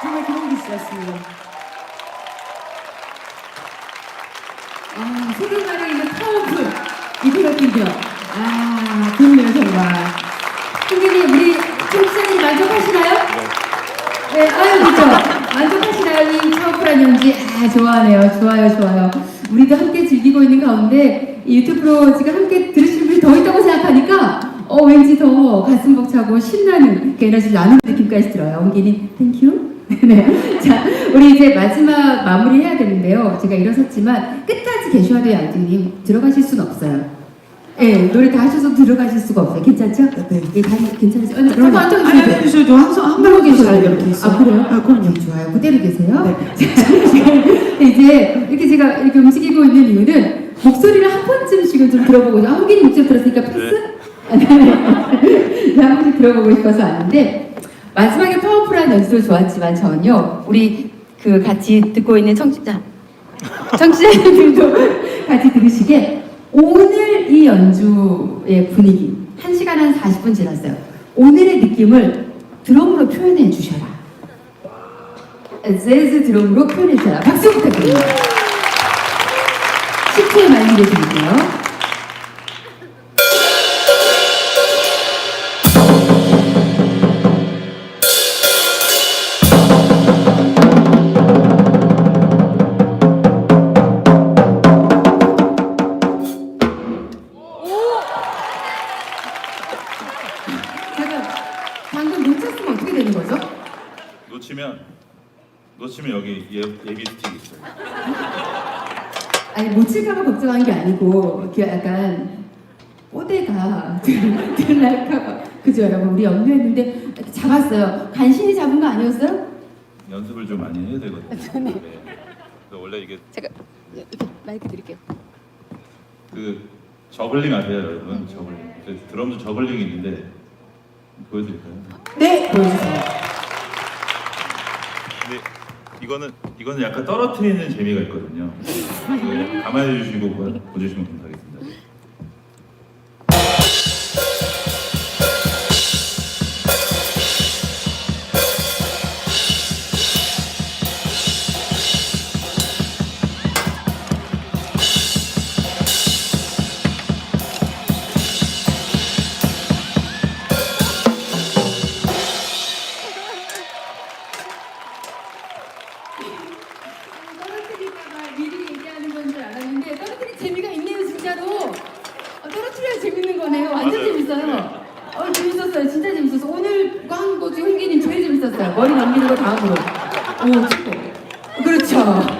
정말 그런 기수였습니다. 아, 소중하게 이제 파워풀 이거가 끼죠. 아, 좋네요, 정말. 선생님, 우리 총수님 만족하시나요? 네, 아유, 그죠. 만족하시나요? 이 파워풀한 연기. 아, 좋아하네요. 좋아요, 좋아요. 우리도 함께 즐기고 있는 가운데 이 유튜브로 지금 함께 들으시는 분이 더 있다고 생각하니까 어, 왠지 더 가슴 벅차고 신나는 그 에너지를 나누는 느낌까지 들어요. 옹기님, 땡큐. 네. 자, 우리 이제 마지막 마무리 해야 되는데요. 제가 일어섰지만 끝까지 계셔야 돼요, 안지님. 들어가실 수는 없어요. 예, 노래 다 하셔서 들어가실 수가 없어요. 괜찮죠? 네. 예, 다 괜찮으세요? 아니, 잠깐 앉아 아니, 아니, 계세요. 아니, 저 항상 한잘 계세요. 이렇게 있어요. 아, 그래요? 아, 그럼요. 좋아요. 그대로 계세요. 네. 이제 이렇게 제가 이렇게 움직이고 있는 이유는 목소리를 한 번쯤씩은 좀 들어보고 아, 홍기님 목소리 들었으니까 패스? 아, 네. 한 번씩 들어보고 싶어서 왔는데 마지막에 파워풀한 연주도 좋았지만 전요 우리 그 같이 듣고 있는 청취자 청취자님들도 같이 들으시게 오늘 이 연주의 분위기 1시간 한 40분 지났어요. 오늘의 느낌을 드럼으로 표현해 주셔라. 재즈 드럼으로 표현해 주셔라. 박수 부탁드립니다. 10초의 말미를 드릴게요. 어떻게 되는 거죠? 놓치면 놓치면 여기 예, 예비 스틱 있어요. 아니 못 칠까봐 걱정한 게 아니고 이렇게 약간 뽀대가 들- 들날까봐 그죠 여러분 우리 연주했는데 이렇게 잡았어요 간신히 잡은 거 아니었어요? 연습을 좀 많이 해야 되거든요. 네. 그래서 원래 이게 제가 이렇게 마이크 드릴게요 그 저글링 아세요, 여러분? 저글링. 그 드럼도 저글링이 있는데 보여드릴까요? 네 보여주세요 근데 이거는 이거는 약간 떨어뜨리는 재미가 있거든요. 그거 가만히 주시고 보- 보주시면 감사하겠습니다. 재밌는 거네요. 완전 맞아요. 재밌어요. 네. 어 재밌었어요. 진짜 재밌었어 오늘 중에 홍기님. 제일 재밌었어요. 머리 넘기는 거 다음으로. 오 최고 그렇죠